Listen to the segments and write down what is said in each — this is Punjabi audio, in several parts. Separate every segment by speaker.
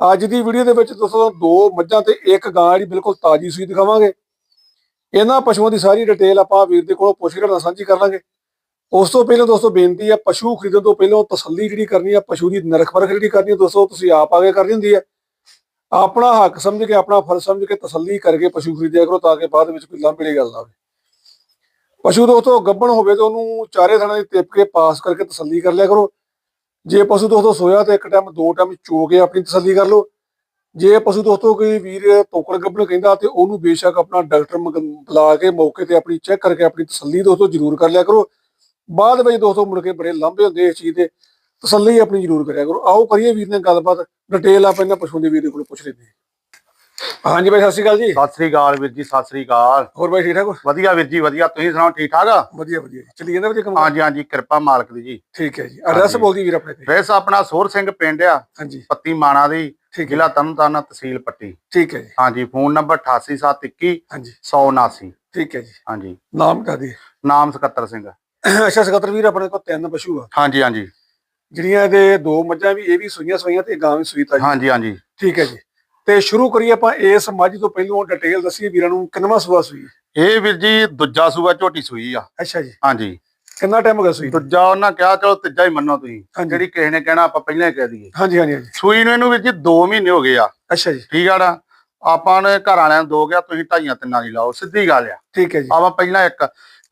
Speaker 1: ਅੱਜ ਦੀ ਵੀਡੀਓ ਦੇ ਵਿੱਚ ਦੋਸਤੋ ਦੋ ਮੱਝਾਂ ਤੇ ਇੱਕ ਗਾਂ ਜਿਹੜੀ ਬਿਲਕੁਲ ਤਾਜੀ ਸੂਈ ਦਿਖਾਵਾਂਗੇ। ਇਹਨਾਂ ਪਸ਼ੂਆਂ ਦੀ ਸਾਰੀ ਡਿਟੇਲ ਆਪਾਂ ਵੀਰ ਦੇ ਕੋਲੋਂ ਪੁੱਛ ਕੇ ਨਾਲ ਸਾਂਝੀ ਕਰ ਲਾਂਗੇ। ਉਸ ਤੋਂ ਪਹਿਲਾਂ ਦੋਸਤੋ ਬੇਨਤੀ ਹੈ ਪਸ਼ੂ ਖਰੀਦਣ ਤੋਂ ਪਹਿਲਾਂ ਤਸੱਲੀ ਜਿਹੜੀ ਕਰਨੀ ਹੈ ਪਸ਼ੂ ਦੀ ਨਰਖ ਪਰਖ ਜਿਹੜੀ ਕਰਨੀ ਹੈ ਦੋਸਤੋ ਤੁਸੀਂ ਆਪ ਆਗੇ ਕਰਨੀ ਹੁੰਦੀ ਹੈ ਆਪਣਾ ਹੱਕ ਸਮਝ ਕੇ, ਆਪਣਾ ਫਰਜ਼ ਸਮਝ ਕੇ ਤਸੱਲੀ ਕਰਕੇ ਪਸ਼ੂ ਖਰੀਦਿਆ ਕਰੋ ਤਾਂ ਕਿ ਬਾਅਦ ਵਿੱਚ ਕੋਈ ਲਾਂਭੜੀ ਗੱਲ ਨਾ ਆਵੇ ਪਸ਼ੂ ਦੋਸਤੋ ਗੱਭਣ ਹੋਵੇ ਤਾਂ ਉਹਨੂੰ ਚਾਰੇ ਥਾਣਾ ਦੀ ਟਿਪ ਕੇ ਪਾਸ ਕਰਕੇ ਤਸੱਲੀ ਕਰ ਲਿਆ ਕਰੋ। ਜੇ ਪਸ਼ੂ ਦੋਸਤੋ ਸੋਇਆ ਤੇ ਇੱਕ ਟਾਈਮ ਦੋ ਟਾਈਮ ਚੋ ਕੇ ਆਪਣੀ ਤਸੱਲੀ ਕਰ ਲਓ। ਜੇ ਪਸ਼ੂ ਦੋਸਤੋ ਕੋਈ ਵੀਰ ਤੋਕੜ ਗੱਭਣ ਕਹਿੰਦਾ ਤੇ ਉਹਨੂੰ ਬੇਸ਼ੱਕ ਆਪਣਾ ਡਾਕਟਰ ਮੰਗ- ਬੁਲਾ ਕੇ ਮੌਕੇ ਤੇ ਆਪਣੀ ਚੈੱਕ ਕਰਕੇ ਆਪਣੀ ਤਸੱਲੀ ਦੋਸਤੋ ਜ਼ਰੂਰ ਕਰ ਲਿਆ ਕਰੋ। ਬਾਅਦ ਵਿੱਚ ਦੋਸਤੋ ਮੁੜ ਕੇ ਬੜੇ ਲੰਬੇ ਹੁੰਦੇ ਇਸ ਚੀਜ਼ ਦੇ, ਤਸੱਲੀ ਆਪਣੀ ਜ਼ਰੂਰ ਕਰਿਆ ਕਰੋ। ਆਓ ਕਰੀਏ ਵੀਰ ਨੇ ਗੱਲਬਾਤ ਡਿਟੇਲ ਆਪਾਂ ਇਹਨਾਂ ਪਸ਼ੂਆਂ ਦੇ ਵੀਰ ਦੇ ਕੋਲ ਪੁੱਛ ਲੈਂਦੇ ਹਾਂ। ਹਾਂਜੀ ਬਾਈ ਸਤਿ ਸ਼੍ਰੀ ਅਕਾਲ ਜੀ।
Speaker 2: ਸਤਿ ਸ੍ਰੀ ਅਕਾਲ ਵੀਰ ਜੀ ਸਤਿ ਸ੍ਰੀ ਅਕਾਲ।
Speaker 1: ਹੋਰ ਬਾਈ ਠੀਕ ਠਾਕ ਹੋ?
Speaker 2: ਵਧੀਆ ਵੀਰ ਜੀ ਵਧੀਆ। ਤੁਸੀਂ ਸੁਣਾਓ ਠੀਕ ਠਾਕ? ਆ
Speaker 1: ਵਧੀਆ ਵਧੀਆ ਜੀ। ਚੱਲੀ ਜਾਂਦਾ ਵਧੀਆ ਕੰਮ?
Speaker 2: ਹਾਂਜੀ ਹਾਂਜੀ ਕਿਰਪਾ ਮਾਲਕ ਦੀ ਜੀ।
Speaker 1: ਠੀਕ ਹੈ ਜੀ। ਐਡਰੈਸ
Speaker 2: ਹਾਂਜੀ।
Speaker 1: ਬੋਲਦੀ ਵੀਰ ਆਪਣੇ ਤੇ।
Speaker 2: ਵੈਸ ਆਪਣਾ ਸੋਰ ਸਿੰਘ ਪਿੰਡ ਆ
Speaker 1: ਹਾਂਜੀ।
Speaker 2: ਪੱਤੀ ਮਾਣਾ ਦੀ
Speaker 1: ਠੀਕ ਹੈ।
Speaker 2: ਜ਼ਿਲ੍ਹਾ ਤਰਨਤਾਰਨ ਤਹਿਸੀਲ ਪੱਟੀ।
Speaker 1: ਠੀਕ ਹੈ ਜੀ।
Speaker 2: ਹਾਂਜੀ ਫੋਨ ਨੰਬਰ 88721
Speaker 1: ਹਾਂਜੀ।
Speaker 2: 179
Speaker 1: ਠੀਕ ਹੈ ਜੀ।
Speaker 2: ਹਾਂਜੀ।
Speaker 1: ਨਾਮ ਦੱਸ ਦੀ?
Speaker 2: ਨਾਮ ਸਕੱਤਰ ਸਿੰਘ।
Speaker 1: ਅੱਛਾ ਸਕੱਤਰ ਵੀਰ ਆਪਣੇ ਕੋਲ ਤਿੰਨ ਪਸ਼ੂ ਆ।
Speaker 2: ਹਾਂਜੀ ਹਾਂਜੀ।
Speaker 1: ਜਿਹੜੀਆਂ ਇਹਦੇ ਦੋ ਮੱਝਾਂ ਵੀ ਇਹ ਵੀ ਸੂਈਆਂ ਸਵਾਈਆਂ ਤੇ ਗਾਂ ਵੀ ਸੂਈ ਤਾਜੀ।
Speaker 2: ਹਾਂਜੀ ਹਾਂਜੀ।
Speaker 1: ਠੀਕ ਹੈ ਜੀ। ਤੇ ਸ਼ੁਰੂ ਕਰੀਏ ਆਪਾਂ ਇਸ ਮੱਝ ਤੋਂ ਪਹਿਲਾਂ ਡਿਟੇਲ ਦੱਸੀਏ ਵੀਰਾਂ ਨੂੰ ਕਿੰਨਵਾਂ ਸੂਆ ਸੂਈ?
Speaker 2: ਇਹ ਵੀਰ ਜੀ ਦੂਜਾ ਸੂਆ ਝੋਟੀ ਸੂਈ ਆ।
Speaker 1: ਅੱਛਾ ਜੀ।
Speaker 2: ਹਾਂਜੀ।
Speaker 1: ਕਿੰਨਾ ਟਾਈਮ ਹੋ ਗਿਆ ਸੂਈ?
Speaker 2: ਦੂਜਾ ਉਹਨਾਂ ਕਿਹਾ ਚਲੋ ਤੀਜਾ ਹੀ ਮੰਨੋ ਤੁਸੀਂ। ਜਿਹੜੀ ਕਿਸੇ ਨੇ ਕਹਿਣਾ ਆਪਾਂ ਪਹਿਲਾਂ ਹੀ ਕਹਿ ਦਈਏ।
Speaker 1: ਹਾਂਜੀ ਹਾਂਜੀ ਹਾਂਜੀ।
Speaker 2: ਸੂਈ ਨੂੰ ਇਹਨੂੰ ਵੀਰ ਜੀ 2 ਮਹੀਨੇ ਹੋ ਗਏ ਆ।
Speaker 1: ਅੱਛਾ ਜੀ।
Speaker 2: ਠੀਕ ਆ ਨਾ? ਆਪਾਂ ਨੇ ਘਰ ਵਾਲਿਆਂ ਨੂੰ ਦੋ ਗਿਆ ਤੁਸੀਂ ਢਾਈਆਂ ਤਿੰਨਾਂ ਦੀ ਲਾਓ ਸਿੱਧੀ ਗੱਲ ਆ।
Speaker 1: ਠੀਕ ਹੈ ਜੀ।
Speaker 2: ਆਪਾਂ ਪਹਿਲਾਂ ਇੱਕ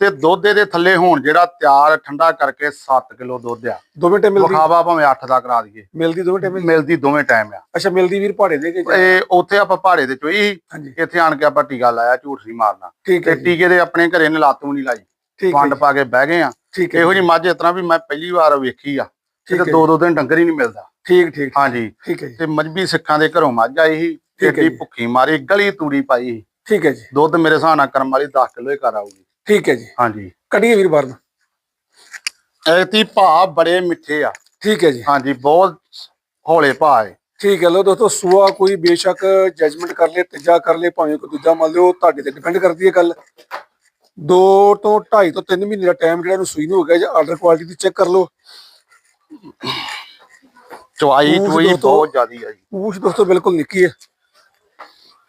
Speaker 2: ਤੇ ਦੁੱਧ ਦੇ ਥੱਲੇ ਹੋਣ ਜਿਹੜਾ ਤਿਆਰ ਠੰਡਾ ਕਰਕੇ 7 ਕਿਲੋ ਦੁੱਧ ਆ।
Speaker 1: ਦੋਵੇਂ ਟਾਈਮ ਮਿਲਦੀ?
Speaker 2: ਵਿਖਾਵਾ ਭਾਵੇਂ 8 ਦਾ ਕਰਾ ਦਈਏ।
Speaker 1: ਮਿਲਦੀ ਦੋਵੇਂ ਟਾਈਮ
Speaker 2: ਮਿਲਦੀ ਦੋਵੇਂ ਟਾਈਮ ਆ।
Speaker 1: ਅੱਛਾ ਮਿਲਦੀ ਵੀਰ ਪਹਾੜੇ ਦੇ ਕੇ
Speaker 2: ਇਹ ਉੱਥੇ ਆਪਾਂ ਪਹਾੜੇ ਤੇ ਚੋਈ ਇੱਥੇ ਆਣ ਕੇ ਆਪਾਂ ਟੀਕਾ ਲਾਇਆ ਝੂਠ ਸੀ ਮਾਰਨਾ। ਤੇ ਟੀਕੇ ਦੇ ਆਪਣੇ ਘਰੇ ਨੇ ਲਾਤੂ ਨਹੀਂ ਲਾਈ। ਵੰਡ ਪਾ ਕੇ ਬਹਿ ਗਏ ਆ।
Speaker 1: ਠੀਕ
Speaker 2: ਇਹੋ
Speaker 1: ਜੀ,
Speaker 2: ਮੱਝ ਇਤਨਾ ਵੀ ਮੈਂ ਪਹਿਲੀ ਵਾਰ ਵੇਖੀ ਆ।
Speaker 1: ਠੀਕ
Speaker 2: ਤੇ ਦੋ ਦੋ ਦਿਨ ਡੰਗਰ ਹੀ ਨਹੀਂ ਮਿਲਦਾ।
Speaker 1: ਠੀਕ ਠੀਕ।
Speaker 2: ਹਾਂਜੀ।
Speaker 1: ਠੀਕ ਹੈ
Speaker 2: ਤੇ ਮਜਬੀ ਸਿੱਖਾਂ ਦੇ ਘਰੋਂ ਮੱਝ ਆਈ ਸੀ।
Speaker 1: ਜੀ।
Speaker 2: ਭੁੱਖੀ ਮਾਰੀ ਗਲੀ ਤੂੜੀ ਪਾਈ।
Speaker 1: ਠੀਕ ਹੈ ਜੀ।
Speaker 2: ਦੁੱਧ ਮੇਰੇ ਹਿਸਾਬ ਨਾਲ ਕਰਮ ਵਾਲੀ 10 ਕਿਲੋ ਹੀ ਕਰ ਆਊਗੀ।
Speaker 1: ਠੀਕ ਹੈ ਜੀ।
Speaker 2: ਹਾਂਜੀ।
Speaker 1: ਕੱਢੀਏ ਵੀਰ ਬਾਹਰ ਨੂੰ।
Speaker 2: ਐਤੀ ਭਾ ਬੜੇ ਮਿੱਠੇ ਆ।
Speaker 1: ਠੀਕ ਹੈ ਜੀ।
Speaker 2: ਹਾਂਜੀ ਬਹੁਤ ਹੌਲੇ ਭਾ ਹੈ
Speaker 1: ਠੀਕ ਹੈ ਲੋ ਦੋਸਤੋ ਸੂਆ ਕੋਈ ਬੇਸ਼ੱਕ ਜਜਮੈਂਟ ਕਰ ਲੇ ਤੀਜਾ ਕਰ ਲੇ ਭਾਵੇਂ ਕੋਈ ਦੂਜਾ ਮੰਨ ਲਿਓ ਤੁਹਾਡੇ ਤੇ ਡਿਪੈਂਡ ਕਰਦੀ ਹੈ ਗੱਲ। ਦੋ ਤੋਂ 2.5 ਤੋਂ 3 ਮਹੀਨੇ ਦਾ ਟਾਈਮ ਜਿਹੜਾ ਨੂੰ ਸੂਈ ਨੂੰ ਹੋ ਗਿਆ ਜਾਂ ਆਰਡਰ ਕੁਆਲਿਟੀ ਦੀ ਚੈੱਕ ਕਰ ਲਓ।
Speaker 2: ਚਵਾਈ ਚੁਈ
Speaker 1: ਦੋਸਤੋ-
Speaker 2: ਬਹੁਤ ਜ਼ਿਆਦੀ ਆ ਜੀ।
Speaker 1: ਪੂਛ ਦੋਸਤੋ ਬਿਲਕੁਲ ਨਿੱਕੀ ਹੈ।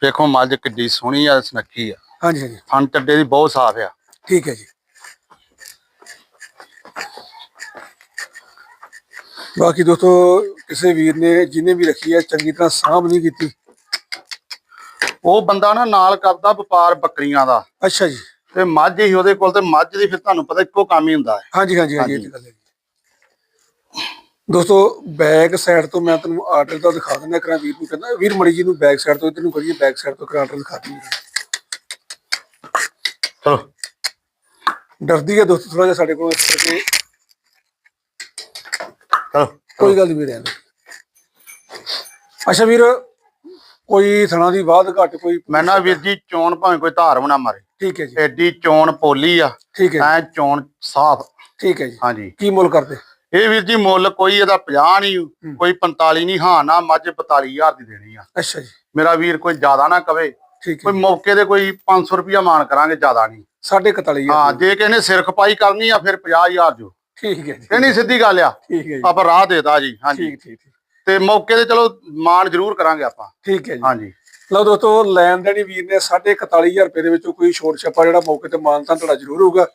Speaker 2: ਵੇਖੋ ਮੱਝ ਕਿੱਡੀ ਸੋਹਣੀ ਆ ਸੁਨੱਖੀ ਆ।
Speaker 1: ਹਾਂਜੀ ਹਾਂਜੀ।
Speaker 2: ਫਨ ਚੱਡੇ ਦੀ ਬਹੁਤ ਸਾਫ਼ ਆ।
Speaker 1: ਠੀਕ ਹੈ ਜੀ। ਬਾਕੀ ਦੋਸਤੋ ਕਿਸੇ ਵੀਰ ਨੇ ਜਿਹਨੇ ਵੀ ਰੱਖੀ ਹੈ ਚੰਗੀ ਤਰ੍ਹਾਂ ਸਾਂਭ ਨਹੀਂ ਕੀਤੀ।
Speaker 2: ਉਹ ਬੰਦਾ ਨਾ ਨਾਲ ਕਰਦਾ ਵਪਾਰ ਬੱਕਰੀਆਂ ਦਾ।
Speaker 1: ਅੱਛਾ ਜੀ।
Speaker 2: ਤੇ ਮੱਝ ਹੀ ਉਹਦੇ ਕੋਲ ਤੇ ਮੱਝ ਦੀ ਫਿਰ ਤੁਹਾਨੂੰ ਪਤਾ ਇੱਕੋ ਕੰਮ ਹੀ ਹੁੰਦਾ ਹੈ।
Speaker 1: ਹਾਂਜੀ ਹਾਂਜੀ ਹਾਂਜੀ ਇਹ। ਤਾਂ ਗੱਲ ਹੈ ਜੀ। ਦੋਸਤੋ ਬੈਕ ਸਾਈਡ ਤੋਂ ਮੈਂ ਤੁਹਾਨੂੰ ਆਰਡਰ ਦਾ ਦਿਖਾ ਦਿੰਦਾ ਕਰਾਂ ਵੀਰ ਨੂੰ ਕਹਿੰਦਾ ਵੀਰ ਮੜੀ ਜੀ ਨੂੰ ਬੈਕ ਸਾਈਡ ਤੋਂ ਇਧਰ ਨੂੰ ਕਰੀਏ ਬੈਕ ਸਾਈਡ ਤੋਂ ਆਰਡਰ ਦਿਖਾ ਦਈਏ
Speaker 2: ਚਲੋ।
Speaker 1: ਡਰਦੀ ਹੈ ਦੋਸਤੋ ਥੋੜਾ ਜਿਹਾ ਸਾਡੇ ਕੋਲ ਇਸ ਕਰਕੇ।
Speaker 2: ਚਲੋ
Speaker 1: ਕੋਈ ਗੱਲ ਨਹੀਂ ਵੀਰ। ਅੱਛਾ ਵੀਰ ਕੋਈ ਥਣਾ ਦੀ ਬਾਤ ਘੱਟ ਕੋਈ
Speaker 2: ਮੈਂ ਨਾ ਵੀਰ ਜੀ ਚੋਣ ਭਾਵੇਂ ਕੋਈ ਧਾਰ ਬਣਾ ਮਾਰੇ।
Speaker 1: ਠੀਕ ਹੈ ਜੀ।
Speaker 2: ਐਡੀ ਚੋਣ ਪੋਲੀ ਆ
Speaker 1: ਠੀਕ ਹੈ
Speaker 2: ਐ ਚੋਣ ਸਾਫ਼।
Speaker 1: ਠੀਕ ਹੈ ਜੀ।
Speaker 2: ਹਾਂਜੀ।
Speaker 1: ਕੀ ਮੁੱਲ ਕਰਦੇ?
Speaker 2: ਇਹ ਵੀਰ ਜੀ ਮੁੱਲ ਕੋਈ ਇਹਦਾ 50 ਨਹੀਂ ਕੋਈ 45 ਨਹੀਂ ਹਾਂ ਨਾ ਮੱਝ 45000 ਦੀ ਦੇਣੀ ਆ।
Speaker 1: ਅੱਛਾ ਜੀ।
Speaker 2: ਮੇਰਾ ਵੀਰ ਕੋਈ ਜ਼ਿਆਦਾ ਨਾ ਕਵੇ।
Speaker 1: ਠੀਕ ਹੈ
Speaker 2: ਕੋਈ ਮੌਕੇ ਤੇ ਕੋਈ 500 ਰੁਪਇਆ ਮਾਨ ਕਰਾਂਗੇ ਜ਼ਿਆਦਾ ਨਹੀਂ।
Speaker 1: ਸਾਢੇ 41
Speaker 2: ਹਾਂ ਜੇ। ਕਿਸੇ ਨੇ ਸਿਰ ਖਪਾਈ ਕਰਨੀ ਆ ਫਿਰ 50000 ਜੋ।
Speaker 1: ਠੀਕ ਹੈ ਜੀ।
Speaker 2: ਇਹ ਨਹੀਂ ਸਿੱਧੀ ਗੱਲ ਆ।
Speaker 1: ਠੀਕ ਹੈ ਜੀ।
Speaker 2: ਆਪਾਂ ਰਾਹ ਦੇਤਾ ਜੀ ਹਾਂਜੀ।
Speaker 1: ਠੀਕ ਠੀਕ
Speaker 2: ਤੇ ਮੌਕੇ ਤੇ ਚਲੋ ਮਾਨ ਜ਼ਰੂਰ ਕਰਾਂਗੇ ਆਪਾਂ।
Speaker 1: ਠੀਕ ਹੈ ਜੀ।
Speaker 2: ਹਾਂਜੀ।
Speaker 1: ਲਓ ਦੋਸਤੋ ਲੈਣ ਦੇਣੀ ਵੀਰ ਨੇ 41500 ਰੁਪਏ ਦੇ ਵਿੱਚੋਂ ਕੋਈ ਛੋਟ ਛੱਪਾ ਜਿਹੜਾ ਮੌਕੇ ਤੇ ਮਾਨਤਾਨ ਤੁਹਾਡਾ ਜ਼ਰੂਰ ਹੋਊਗਾ।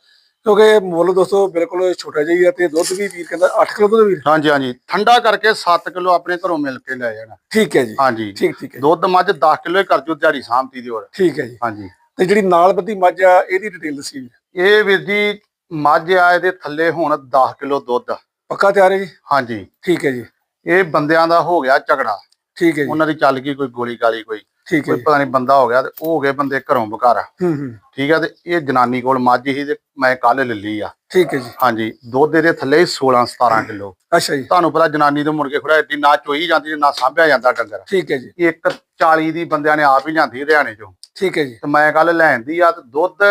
Speaker 1: ਕਿਉਂਕਿ ਮੁੱਲ ਦੋਸਤੋ ਬਿਲਕੁਲ ਛੋਟਾ ਜਿਹਾ ਹੀ ਆ ਤੇ ਦੁੱਧ ਵੀ ਵੀਰ ਕਹਿੰਦਾ 8 ਕਿਲੋ ਦੁੱਧ ਵੀਰ।
Speaker 2: ਹਾਂਜੀ ਹਾਂਜੀ। ਠੰਡਾ ਕਰਕੇ 7 ਕਿਲੋ ਆਪਣੇ ਘਰੋਂ ਮਿਲ ਕੇ ਲੈ ਜਾਣਾ।
Speaker 1: ਠੀਕ ਹੈ ਜੀ।
Speaker 2: ਹਾਂਜੀ।
Speaker 1: ਠੀਕ ਠੀਕ ਹੈ।
Speaker 2: ਦੁੱਧ ਮੱਝ 10 ਕਿਲੋ ਹੀ ਕਰ ਜੂ ਦਿਹਾੜੀ ਸਾਂਭਤੀ ਦੀ ਹੋਰ।
Speaker 1: ਠੀਕ ਹੈ ਜੀ।
Speaker 2: ਹਾਂਜੀ।
Speaker 1: ਤੇ ਜਿਹੜੀ ਨਾਲ ਬੱਧੀ ਮੱਝ ਆ ਇਹਦੀ ਡਿਟੇਲ ਦੱਸੀ
Speaker 2: ਇਹ ਵੀਰ ਜੀ ਮੱਝ ਆ ਇਹਦੇ ਥੱਲੇ ਹੁਣ 10 ਕਿਲੋ ਦੁੱਧ।
Speaker 1: ਪੱਕਾ ਤਿਆਰ ਹੈ ਜੀ?
Speaker 2: ਹਾਂਜੀ।
Speaker 1: ਠੀਕ ਹੈ ਜੀ।
Speaker 2: ਇਹ ਬੰਦਿਆਂ ਦਾ ਹੋ ਗਿਆ ਝਗੜਾ।
Speaker 1: ਠੀਕ ਹੈ ਜੀ।
Speaker 2: ਉਹਨਾਂ ਦੀ ਚੱਲ ਗਈ ਕੋਈ ਗੋਲੀ ਗਾਲੀ ਕੋਈ।
Speaker 1: ਠੀਕ ਹੈ
Speaker 2: ਕੋਈ ਪਤਾ ਨਹੀਂ ਬੰਦਾ ਹੋ ਗਿਆ ਤੇ ਉਹ ਹੋ ਗਏ ਬੰਦੇ ਘਰੋਂ ਬਕਾਰਾ
Speaker 1: ਹੂੰ ਹੂੰ।
Speaker 2: ਠੀਕ ਆ ਤੇ ਇਹ ਜਨਾਨੀ ਕੋਲ ਮੱਝ ਹੀ ਤੇ ਮੈਂ ਕੱਲ ਲੈ ਲਈ ਆ।
Speaker 1: ਠੀਕ ਹੈ ਜੀ।
Speaker 2: ਹਾਂਜੀ ਦੁੱਧ ਇਹਦੇ ਥੱਲੇ 16 17 ਕਿਲੋ।
Speaker 1: ਅੱਛਾ ਜੀ।
Speaker 2: ਤੁਹਾਨੂੰ ਪਤਾ ਜਨਾਨੀ ਤੋਂ ਕੇ ਖੜਾ ਏਡੀ ਨਾ ਚੋਈ ਜਾਂਦੀ ਨਾ ਸਾਂਭਿਆ ਜਾਂਦਾ ਡੰਗਰ।
Speaker 1: ਠੀਕ ਹੈ ਜੀ।
Speaker 2: ਇੱਕ 40 ਦੀ ਬੰਦਿਆਂ ਨੇ ਆਪ ਹੀ ਜਾਂਦੀ ਹਰਿਆਣੇ ਚੋਂ।
Speaker 1: ਠੀਕ ਹੈ ਜੀ।
Speaker 2: ਤੇ ਮੈਂ ਕੱਲ ਲੈਂਦੀ ਆ ਤੇ ਦੁੱਧ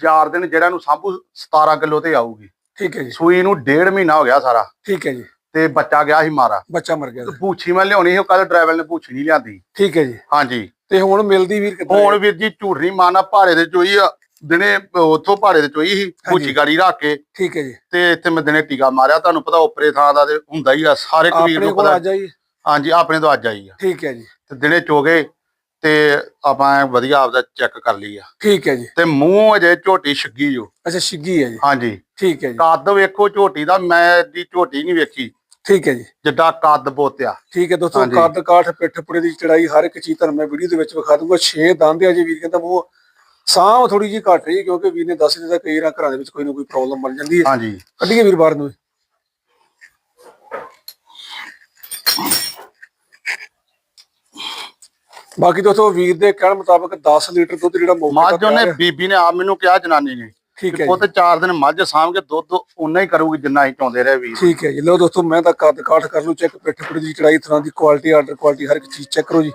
Speaker 2: 4 ਦਿਨ ਜਿਹੜਾ ਨੂੰ ਸਾਂਭੂ 17 ਕਿਲੋ ਤੇ ਆਊਗੀ।
Speaker 1: ਠੀਕ ਹੈ ਜੀ।
Speaker 2: ਸੂਈ ਨੂੰ ਡੇਢ ਮਹੀਨਾ ਹੋ ਗਿਆ ਸਾਰਾ।
Speaker 1: ਠੀਕ ਹੈ ਜੀ।
Speaker 2: ਤੇ ਬੱਚਾ ਗਿਆ ਸੀ ਮਾਰਾ।
Speaker 1: ਬੱਚਾ ਮਰ ਗਿਆ
Speaker 2: ਪੂਛੀ ਮੈਂ ਲਿਆਉਣੀ ਸੀ ਕੱਲ ਡਰਾਈਵਰ ਨੇ ਪੂਛੀ ਨਹੀਂ ਲਿਆਂਦੀ।
Speaker 1: ਠੀਕ ਹੈ ਜੀ।
Speaker 2: ਹਾਂਜੀ।
Speaker 1: ਤੇ ਹੁਣ ਮਿਲਦੀ ਵੀਰ
Speaker 2: ਹੁਣ ਵੀਰ ਜੀ ਝੂਠ ਨਹੀਂ ਮਾਰਨਾ ਭਾੜੇ ਦੇ ਚੋਈ ਆ ਦਿਨੇ ਉੱਥੋਂ ਭਾੜੇ ਦੇ ਚੋਈ ਸੀ ਪੂਛੀ ਗਾੜੀ ਰੱਖ ਕੇ।
Speaker 1: ਠੀਕ ਹੈ ਜੀ।
Speaker 2: ਤੇ ਇੱਥੇ ਮੈਂ ਦਿਨੇ ਟੀਕਾ ਮਾਰਿਆ ਤੁਹਾਨੂੰ ਪਤਾ ਉਪਰੇ ਥਾਂ ਦਾ ਤੇ ਹੁੰਦਾ ਹੀ ਆ ਸਾਰੇ ਕਬੀਰ ਨੂੰ ਪਤਾ। ਹਾਂਜੀ ਆਪਣੇ ਤੋਂ ਅੱਜ ਆਈ ਆ।
Speaker 1: ਠੀਕ ਹੈ ਜੀ।
Speaker 2: ਤੇ ਦਿਨੇ ਚੋਗੇ ਤੇ ਆਪਾਂ ਵਧੀਆ ਆਪਦਾ ਚੈੱਕ ਕਰ ਲਈ ਆ।
Speaker 1: ਠੀਕ ਹੈ ਜੀ।
Speaker 2: ਤੇ ਮੂੰਹ ਅਜੇ ਝੋਟੀ ਛੱਗੀ ਜੋ
Speaker 1: ਅੱਛਾ ਛਿੱਗੀ ਹੈ ਜੀ।
Speaker 2: ਹਾਂਜੀ।
Speaker 1: ਠੀਕ ਹੈ ਜੀ।
Speaker 2: ਕੱਦ ਵੇਖੋ ਝੋਟੀ ਦਾ ਮੈਂ ਦੀ ਝੋਟੀ ਨਹੀਂ ਵੇਖੀ।
Speaker 1: ਠੀਕ ਹੈ ਜੀ।
Speaker 2: ਜਿੱਡਾ ਕੱਦ ਬੋਤਿਆ
Speaker 1: ਠੀਕ ਹੈ ਦੋਸਤੋ
Speaker 2: ਹਾਂਜੀ।
Speaker 1: ਕੱਦ ਕਾਠ ਪਿੱਠ ਪੁੜੇ ਦੀ ਚੜਾਈ ਹਰ ਇੱਕ ਚੀਜ਼ ਤੁਹਾਨੂੰ ਮੈਂ ਵੀਡੀਓ ਦੇ ਵਿੱਚ ਵਿਖਾ ਦੂੰਗਾ 6 ਦੰਦ ਆ ਜੀ ਵੀਰ ਕਹਿੰਦਾ ਮੂੰਹ ਸਾਹ ਥੋੜੀ ਜਿਹੀ ਘੱਟ ਰਹੀ ਹੈ ਕਿਉਂਕਿ ਵੀਰ ਨੇ ਦੱਸ ਦਿੱਤਾ ਕਈ ਵਾਰ ਘਰਾਂ ਦੇ ਵਿੱਚ ਕੋਈ ਨਾ ਕੋਈ ਪ੍ਰੋਬਲਮ ਬਣ ਜਾਂਦੀ ਹੈ।
Speaker 2: ਹਾਂਜੀ।
Speaker 1: ਕੱਢੀਏ ਵੀਰ ਬਾਹਰ ਨੂੰ। ਬਾਕੀ ਦੋਸਤੋ ਵੀਰ ਦੇ ਕਹਿਣ ਮੁਤਾਬਕ 10 ਲੀਟਰ ਦੁੱਧ ਜਿਹੜਾ ਮੌਕੇ
Speaker 2: ਮੱਝ ਉਹਨੇ
Speaker 1: ਤਿਆਰ ਹੈ।
Speaker 2: ਬੀਬੀ ਨੇ ਆਪ ਮੈਨੂੰ ਕਿਹਾ ਜਨਾਨੀ ਨੇ।
Speaker 1: ਠੀਕ ਹੈ
Speaker 2: ਉਹ
Speaker 1: ਜੀ।
Speaker 2: ਤੇ 4 ਦਿਨ ਮੱਝ ਸਾਂਭ ਕੇ ਦੁੱਧ ਉਨਾ ਹੀ ਕਰੂਗੀ ਜਿੰਨਾ ਅਸੀਂ ਚਾਹੁੰਦੇ ਰਹੇ ਵੀਰ
Speaker 1: ਠੀਕ ਹੈ ਜੀ। ਲਓ ਦੋਸਤੋ ਮੈਂ ਤਾਂ ਕੱਦ ਕਾਠ ਕਰ ਲੂ ਚੈੱਕ ਪਿੱਠ ਪੁੜੇ ਦੀ ਚੜਾਈ ਤਰ੍ਹਾਂ ਦੀ ਕੁਆਲਿਟੀ ਆਰਡਰ ਕੁਆਲਿਟੀ ਹਰ ਇੱਕ ਚੀਜ਼ ਚੈੱਕ ਕਰੋ ਜੀ।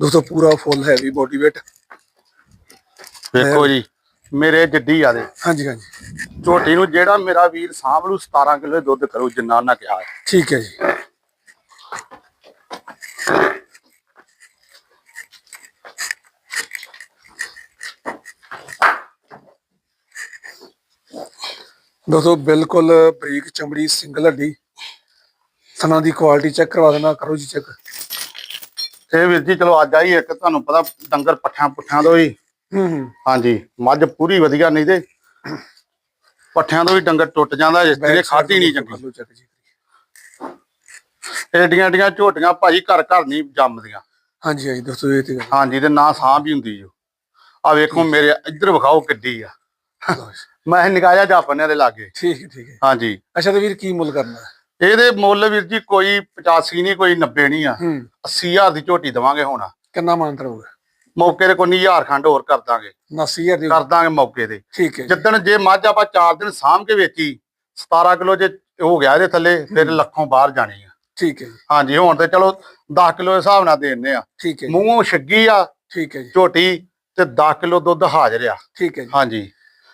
Speaker 1: ਦੋਸਤੋ ਪੂਰਾ ਫੁੱਲ ਹੈਵੀ ਬੋਡੀ weight
Speaker 2: ਵੇਖੋ ਜੀ ਮੇਰੇ ਜਿੱਡੀ ਆ ਦੇ।
Speaker 1: ਹਾਂਜੀ ਹਾਂਜੀ।
Speaker 2: ਝੋਟੀ ਨੂੰ ਜਿਹੜਾ ਮੇਰਾ ਵੀਰ ਸਾਂਭ ਲੂ 17 ਕਿਲੋ ਦੁੱਧ ਕਰੂ ਜਿੰਨਾ ਉਹਨਾਂ ਕਿਹਾ।
Speaker 1: ਠੀਕ ਹੈ ਜੀ। ਦੋਸਤੋ ਬਿਲਕੁਲ ਬਰੀਕ ਚਮੜੀ ਸਿੰਗਲ ਹੱਡੀ। ਥਣਾ ਦੀ ਕੁਆਲਿਟੀ ਚੈੱਕ ਕਰਵਾ ਦੇਣਾ ਕਰੋ ਜੀ ਚੈੱਕ
Speaker 2: ਇਹ ਵੀਰ ਜੀ ਚਲੋ ਅੱਜ ਆਈ ਇੱਕ ਤੁਹਾਨੂੰ ਪਤਾ ਡੰਗਰ ਪੱਠਿਆਂ ਪੁੱਠਿਆਂ ਤੋਂ ਹੀ। ਹਾਂਜੀ ਮੱਝ ਪੂਰੀ ਵਧੀਆ ਨਹੀਂ ਤੇ ਪੱਠਿਆਂ ਤੋਂ ਵੀ ਡੰਗਰ ਟੁੱਟ ਜਾਂਦਾ ਜਿਸ ਤੇ ਖਾਧੀ ਨਹੀਂ ਚੰਗੀ। ਏਡੀਆਂ ਏਡੀਆਂ ਝੋਟੀਆਂ ਭਾਜੀ ਘਰ ਘਰ ਨਹੀਂ ਜੰਮਦੀਆਂ।
Speaker 1: ਹਾਂਜੀ ਹਾਂਜੀ ਦੋਸਤੋ ਇਹ ਤੇ
Speaker 2: ਹਾਂਜੀ ਤੇ ਨਾ ਸਾਂਭ ਹੀ ਹੁੰਦੀ ਜੋ। ਆ ਵੇਖੋ ਮੇਰੇ ਇੱਧਰ ਵਿਖਾਓ ਕਿੱਡੀ ਆ। ਮੈਂ ਨਿਗਾਹਿਆ ਜਾਪਨਿਆਂ ਦੇ ਲਾਗੇ।
Speaker 1: ਠੀਕ ਠੀਕ ਹੈ।
Speaker 2: ਹਾਂਜੀ।
Speaker 1: ਅੱਛਾ ਤੇ ਵੀਰ ਕੀ ਮੁੱਲ ਕਰਨਾ?
Speaker 2: ਇਹਦੇ ਮੁੱਲ ਵੀਰ ਜੀ ਕੋਈ 85 ਨਹੀਂ ਕੋਈ 90 ਨਹੀਂ ਆ।
Speaker 1: ਹੂੰ।
Speaker 2: 80000 ਦੀ ਝੋਟੀ ਦਵਾਂਗੇ ਹੁਣ।
Speaker 1: ਕਿੰਨਾ ਮਾਨਤਰ ਹੋਊਗਾ?
Speaker 2: ਮੌਕੇ ਤੇ ਕੋਈ 1000 ਖੰਡ ਹੋਰ ਕਰ ਦਾਂਗੇ।
Speaker 1: 80000 ਦੀ
Speaker 2: ਕਰ ਦਾਂਗੇ ਮੌਕੇ ਤੇ।
Speaker 1: ਠੀਕ ਹੈ
Speaker 2: ਜਿੱਦਣ ਜੇ ਮੱਝ ਆਪਾਂ 4 ਦਿਨ ਸਾਂਭ ਕੇ ਵੇਚੀ 17 ਕਿਲੋ ਜੇ ਹੋ ਗਿਆ ਇਹਦੇ ਥੱਲੇ ਫਿਰ ਲੱਖੋਂ ਬਾਹਰ ਜਾਣੀ ਆ।
Speaker 1: ਠੀਕ ਹੈ ਜੀ।
Speaker 2: ਹਾਂਜੀ ਹੁਣ ਤੇ ਚਲੋ 10 ਕਿਲੋ ਦੇ ਹਿਸਾਬ ਨਾਲ ਦੇਣੇ ਆ।
Speaker 1: ਠੀਕ ਹੈ
Speaker 2: ਮੂੰਹੋਂ ਛੱਗੀ ਆ
Speaker 1: ਠੀਕ ਹੈ ਜੀ।
Speaker 2: ਝੋਟੀ ਤੇ 10 ਕਿਲੋ ਦੁੱਧ ਹਾਜ਼ਰ ਆ।
Speaker 1: ਠੀਕ ਹੈ ਜੀ।
Speaker 2: ਹਾਂਜੀ।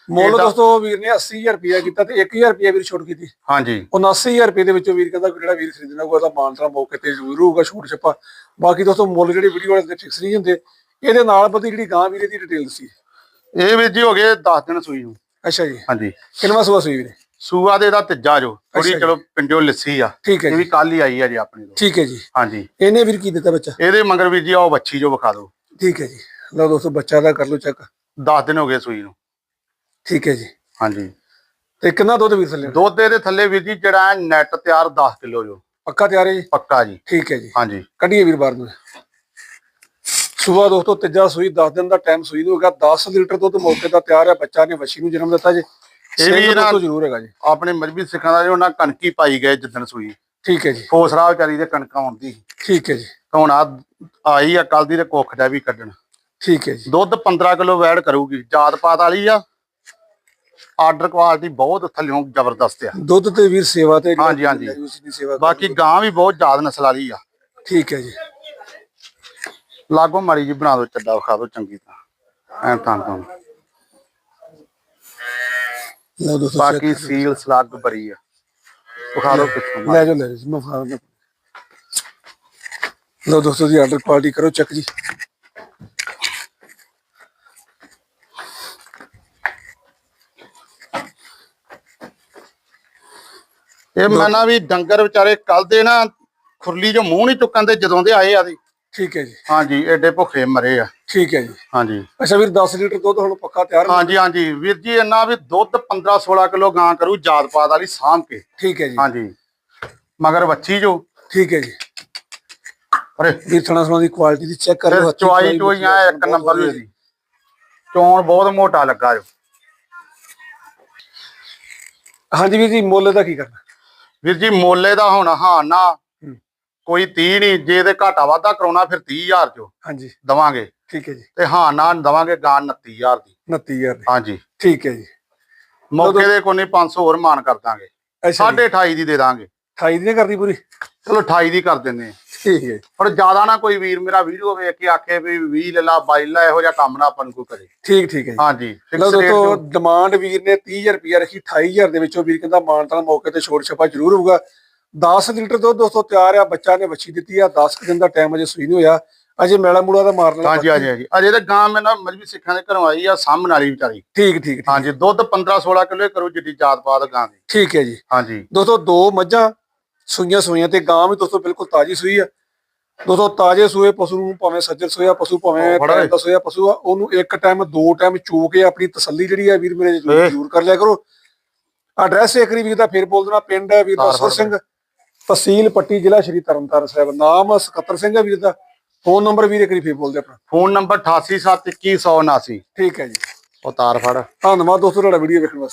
Speaker 1: ਮੁੱਲ ਦੋਸਤੋ ਵੀਰ ਨੇ 80000 ਰੁਪਇਆ ਕੀਤਾ ਤੇ 1000 ਰੁਪਇਆ ਵੀਰ ਛੋਟ ਕੀਤੀ।
Speaker 2: ਹਾਂਜੀ।
Speaker 1: 79000 ਰੁਪਏ ਦੇ ਵਿੱਚੋਂ ਵੀਰ ਕਹਿੰਦਾ ਜਿਹੜਾ ਵੀਰ ਖਰੀਦਣਾ ਹੋਊਗਾ ਉਹਦਾ ਮਾਨਤਰਾ ਮੌਕੇ ਤੇ ਜ਼ਰੂਰ ਹੋਊਗਾ ਛੋਟ ਛੱਪਾ। ਬਾਕੀ ਦੋਸਤੋ ਮੁੱਲ ਜਿਹੜੇ ਵੀਡੀਓ ਵਾਲੇ ਦੇ ਫਿਕਸ ਨਹੀਂ ਹੁੰਦੇ ਇਹਦੇ ਨਾਲ ਬਦੀ ਜਿਹੜੀ ਗਾਂ ਵੀਰੇ ਦੀ ਡਿਟੇਲ ਸੀ
Speaker 2: ਇਹ ਵੀਰ ਜੀ ਹੋ ਗਏ 10 ਦਿਨ ਸੂਈ ਨੂੰ।
Speaker 1: ਅੱਛਾ ਜੀ।
Speaker 2: ਹਾਂਜੀ।
Speaker 1: ਕਿੰਨਵਾ ਸੂਆ ਸੂਈ ਵੀਰੇ?
Speaker 2: ਸੂਆ ਦੇ ਦਾ ਤੀਜਾ ਜੋ। ਥੋੜੀ। ਚਲੋ ਪਿੰਡੋਂ ਲੱਸੀ ਆ।
Speaker 1: ਠੀਕ ਹੈ
Speaker 2: ਇਹ ਵੀ ਕੱਲ ਹੀ ਆਈ ਆ ਜੀ ਆਪਣੀ ਤੋਂ।
Speaker 1: ਠੀਕ ਹੈ ਜੀ।
Speaker 2: ਹਾਂਜੀ।
Speaker 1: ਇਹਨੇ ਵੀਰ ਕੀ ਦਿੱਤਾ ਬੱਚਾ?
Speaker 2: ਇਹਦੇ ਮਗਰ ਵੀਰ ਜੀ ਆਓ ਬੱਚੀ ਜੋ ਵਿਖਾ ਦਿਓ।
Speaker 1: ਠੀਕ ਹੈ ਜੀ। ਲਓ ਦੋਸਤੋ ਬੱਚਾ ਦਾ ਕਰ ਲਓ ਚੈੱਕ
Speaker 2: 10 ਦਿਨ ਹੋ ਗਏ ਸੂਈ ਨੂੰ।
Speaker 1: ਠੀਕ ਹੈ ਜੀ।
Speaker 2: ਹਾਂਜੀ।
Speaker 1: ਤੇ ਕਿੰਨਾ ਦੁੱਧ ਵੀਰ ਥੱਲੇ?
Speaker 2: ਦੁੱਧ ਇਹਦੇ ਥੱਲੇ ਵੀਰ ਜੀ ਜਿਹੜਾ ਨੈਟ ਤਿਆਰ 10 ਕਿਲੋ ਜੋ।
Speaker 1: ਪੱਕਾ ਤਿਆਰ ਹੈ ਜੀ?
Speaker 2: ਪੱਕਾ ਜੀ।
Speaker 1: ਠੀਕ ਹੈ ਜੀ।
Speaker 2: ਹਾਂਜੀ।
Speaker 1: ਕੱਢੀਏ ਵੀਰ ਬਾਹਰ ਨੂੰ। ਸਵੇਰ ਦੋਸਤੋ ਤੀਜਾ ਸੂਈ 10 ਦਿਨ ਦਾ ਟਾਈਮ ਸੂਈ ਨੂੰ ਹੈਗਾ 10 ਲੀਟਰ ਦੁੱਧ ਮੌਕੇ ਦਾ ਤਿਆਰ ਹੈ। ਬੱਚਾ ਨੇ ਵੱਛੀ ਨੂੰ ਜਨਮ ਦਿੱਤਾ ਜੀ।
Speaker 2: ਇਹ ਵੀ ਨਾ-
Speaker 1: ਦੋਸਤੋ ਜ਼ਰੂਰ ਹੈਗਾ ਜੀ।
Speaker 2: ਆਪਣੇ ਮਜਬੀ ਸਿੱਖਾਂ ਦਾ ਜੋ ਉਹਨਾਂ ਕਣਕੀ ਪਾਈ ਗਏ ਜਿੱਦਣ ਸੂਈ।
Speaker 1: ਠੀਕ ਹੈ ਜੀ।
Speaker 2: ਫੋਸਰਾ ਵਿਚਾਰੀ ਦੇ ਕਣਕਾਂ ਹੁੰਦੀ
Speaker 1: ਠੀਕ ਹੈ ਜੀ।
Speaker 2: ਹੁਣ ਆ ਆਈ ਆ ਕੱਲ ਦੀ ਤੇ ਕੁੱਖ ਦਾ ਵੀ ਕੱਢਣ।
Speaker 1: ਠੀਕ ਹੈ ਜੀ।
Speaker 2: ਦੁੱਧ 15 ਕਿਲੋ ਵੈੜ ਕਰੂਗੀ। ਜਾਤ ਪਾਤ ਵਾਲੀ ਆ। ਆਰਡਰ ਕੁਆਲਿਟੀ ਬਹੁਤ ਥੱਲਿਓਂ ਜ਼ਬਰਦਸਤ ਆ।
Speaker 1: ਦੁੱਧ ਤੇ ਵੀਰ ਸੇਵਾ ਤੇ
Speaker 2: ਹਾਂਜੀ, ਹਾਂਜੀ।
Speaker 1: ਸੇਵਾ
Speaker 2: ਬਾਕੀ ਗਾਂ ਵੀ ਬਹੁਤ ਜ਼ਿਆਦਾ ਨਸਲ ਵਾਲੀ ਆ।
Speaker 1: ਠੀਕ ਹੈ ਜੀ।
Speaker 2: ਲਾਗੋ ਮਾੜੀ ਜੀ ਬਣਾ ਦਿਓ ਚੱਡਾ ਵਿਖਾ ਦਿਓ ਚੰਗੀ ਤਰ੍ਹਾਂ। ਐਂ ਤਾਂ ਤਾਂ।
Speaker 1: ਲਓ ਦੋਸਤੋ
Speaker 2: ਬਾਕੀ ਸੀਲ ਸਲੱਗ ਬਰੀ ਆ। ਵਿਖਾ ਦਿਓ ਪਿੱਛੋਂ
Speaker 1: ਲੈ ਜਾਓ ਲੈ ਜਾਓ ਮੈਂ ਫਾਰਮ ਲਓ ਦੋਸਤੋ ਜੀ ਆਰਡਰ ਕੁਆਲਿਟੀ ਕਰੋ ਚੈੱਕ ਜੀ।
Speaker 2: ਇਹ ਮੈਨਾਂ ਵੀ ਡੰਗਰ ਵਿਚਾਰੇ ਕੱਲ ਦੇ ਨਾ ਖੁਰਲੀ ਜੋ ਮੂੰਹ ਨਹੀਂ ਚੁੱਕਣ ਦੇ ਜਦੋਂ ਦੇ ਆਏ ਆ ਦੀ
Speaker 1: ਠੀਕ ਹੈ ਜੀ।
Speaker 2: ਹਾਂਜੀ ਐਡੇ ਭੁੱਖੇ ਮਰੇ ਆ।
Speaker 1: ਠੀਕ ਹੈ ਜੀ।
Speaker 2: ਹਾਂਜੀ।
Speaker 1: ਅੱਛਾ ਵੀਰ 10 ਲੀਟਰ ਦੁੱਧ ਹੁਣ ਪੱਕਾ ਤਿਆਰ
Speaker 2: ਹਾਂਜੀ ਹਾਂਜੀ। ਵੀਰ ਜੀ ਇਹਨਾਂ ਵੀ ਦੁੱਧ 15 16 ਕਿਲੋ ਗਾਂ ਕਰੂ ਜਾਤ ਪਾਤ ਵਾਲੀ ਸਾਂਭ ਕੇ।
Speaker 1: ਠੀਕ ਹੈ ਜੀ।
Speaker 2: ਹਾਂਜੀ। ਮਗਰ ਵੱਛੀ ਜੋ।
Speaker 1: ਠੀਕ ਹੈ ਜੀ।
Speaker 2: ਅਰੇ।
Speaker 1: ਵੀਰ ਥਣਾ ਸੁਣਾ ਦੀ ਕੁਆਲਿਟੀ ਦੀ ਚੈੱਕ ਕਰ ਲਓ
Speaker 2: ਚੁਆਈ ਚੋਈਆਂ ਇੱਕ ਨੰਬਰ ਦੀ। ਚੋਣ ਬਹੁਤ ਮੋਟਾ ਲੱਗਾ ਜੋ।
Speaker 1: ਹਾਂਜੀ ਵੀਰ ਜੀ ਮੁੱਲ ਦਾ ਕੀ ਕਰਨਾ?
Speaker 2: ਵੀਰ ਜੀ ਮੋਲੇ ਦਾ ਹੁਣ ਹਾਂ ਨਾ। ਕੋਈ 30 ਨਹੀਂ ਜੇ ਤੇ ਘਾਟਾ ਵਾਧਾ ਕਰਾਉਣਾ ਫਿਰ 30000 ਚੋ
Speaker 1: ਹਾਂਜੀ।
Speaker 2: ਦਵਾਂਗੇ।
Speaker 1: ਠੀਕ ਹੈ ਜੀ।
Speaker 2: ਤੇ ਹਾਂ ਨਾ ਦਵਾਂਗੇ ਗਾਂ 29000 ਦੀ।
Speaker 1: 29000 ਦੀ।
Speaker 2: ਹਾਂਜੀ।
Speaker 1: ਠੀਕ ਹੈ ਜੀ।
Speaker 2: ਮੌਕੇ ਦੇ ਕੋਈ ਨਹੀਂ 500 ਹੋਰ ਮਾਨ ਕਰ ਦਾਂਗੇ।
Speaker 1: ਅੱਛਾ ਜੀ।
Speaker 2: 28.5 ਦੀ ਦੇ ਦਾਂਗੇ।
Speaker 1: 28 ਦੀ ਨਹੀਂ ਕਰਦੀ ਪੂਰੀ?
Speaker 2: ਚਲੋ 28 ਦੀ ਕਰ ਦਿੰਦੇ ਆ।
Speaker 1: ਠੀਕ ਹੈ।
Speaker 2: ਪਰ ਜ਼ਿਆਦਾ ਨਾ ਕੋਈ ਵੀਰ ਮੇਰਾ ਵੀਡੀਓ ਵੇਖ ਕੇ ਆਖੇ ਵੀ 20 ਲੈ ਲਾ 22 ਲੈ ਇਹੋ ਜਿਹਾ ਕੰਮ ਨਾ ਆਪਾਂ ਨੂੰ ਕੋਈ ਕਰੇ।
Speaker 1: ਠੀਕ ਠੀਕ ਹੈ ਜੀ।
Speaker 2: ਹਾਂਜੀ
Speaker 1: ਦੋਸਤੋ ਡਿਮਾਂਡ ਵੀਰ ਨੇ 30000 ਰੁਪਿਆ ਰੱਖੀ 28000 ਦੇ ਵਿੱਚੋਂ ਵੀਰ ਕਹਿੰਦਾ ਮਾਨਤਾਨ ਮੌਕੇ ਤੇ ਛੋਟ ਛਪਾ ਜ਼ਰੂਰ ਹੋਊਗਾ। 10 ਲੀਟਰ ਦੁੱਧ ਦੋਸਤੋ ਤਿਆਰ ਆ ਬੱਚਾ ਨੇ ਵੱਛੀ ਦਿੱਤੀ ਆ 10 ਕੁ ਦਿਨ ਦਾ ਟਾਈਮ ਅਜੇ ਸੂਈ ਨਹੀਂ ਹੋਇਆ। ਅਜੇ ਮੈਲਾ ਮੂਲਾ ਦਾ ਮਾਰ ਲੈਣਾ
Speaker 2: ਹਾਂਜੀ ਹਾਂਜੀ ਹਾਂਜੀ। ਅਜੇ ਤਾਂ ਗਾਂ ਮੈਂ ਨਾ ਮਜਬੀ ਸਿੱਖਾਂ ਦੇ ਘਰੋਂ ਆਈ ਆ ਸਾਹਮਣ ਵਾਲੀ ਵਿਚਾਰੀ।
Speaker 1: ਠੀਕ ਠੀਕ ਠੀਕ।
Speaker 2: ਹਾਂਜੀ ਦੁੱਧ 15 16 ਕਿਲੋ ਕਰੂ ਜਿੱਡੀ ਜਾਤ ਪਾਤ ਗਾਂ ਦੀ।
Speaker 1: ਠੀਕ ਹੈ ਜੀ।
Speaker 2: ਹਾਂਜੀ।
Speaker 1: ਦੋਸਤੋ ਦੋ ਮੱਝਾਂ ਸੂਈਆਂ ਸੂਈਆਂ ਤੇ ਗਾਂ ਵੀ ਦੋਸਤੋ ਬਿਲਕੁਲ ਤਾਜੀ ਸੂਈ ਆ। ਦੋਸਤੋ ਤਾਜੇ ਸੂਏ ਪਸ਼ੂ ਨੂੰ ਭਾਵੇਂ ਸੱਜਰ ਸੋਇਆ ਪਸ਼ੂ ਭਾਵੇਂ ਦਾ ਸੋਇਆ ਪਸ਼ੂ ਆ ਉਹਨੂੰ ਇੱਕ ਟਾਈਮ ਦੋ ਟਾਈਮ ਚੋ ਕੇ ਆਪਣੀ ਤਸੱਲੀ ਜਿਹੜੀ ਆ ਵੀਰ ਮੇਰੇ ਜ਼ਰੂਰ ਕਰ ਲਿਆ ਕਰੋ। ਐਡਰੈਸ ਇੱਕ ਵਾਰੀ ਵੀਰ ਦਾ ਫੇਰ ਬੋਲ ਦੇਣਾ ਪਿੰਡ ਹੈ ਵੀਰ ਦਾ ਸਿੰਘ। ਤਹਿਸੀਲ ਪੱਟੀ ਜ਼ਿਲ੍ਹਾ ਸ਼੍ਰੀ ਤਰਨਤਾਰਨ ਸਾਹਿਬ। ਨਾਮ ਸਕੱਤਰ ਸਿੰਘ ਹੈ ਵੀਰ ਦਾ। ਫੋਨ ਨੰਬਰ ਵੀਰ ਇੱਕ ਵਾਰੀ ਫੇਰ ਬੋਲ ਦੇ ਆਪਣਾ।
Speaker 2: ਫੋਨ ਨੰਬਰ 88712179
Speaker 1: ਠੀਕ ਹੈ ਜੀ।
Speaker 2: ਉਹ ਤਾਰ ਫੜ
Speaker 1: ਧੰਨਵਾਦ ਦੋਸਤੋ ਤੁਹਾਡਾ ਵੀਡੀਓ ਵੇਖਣ ਵਾਸਤੇ।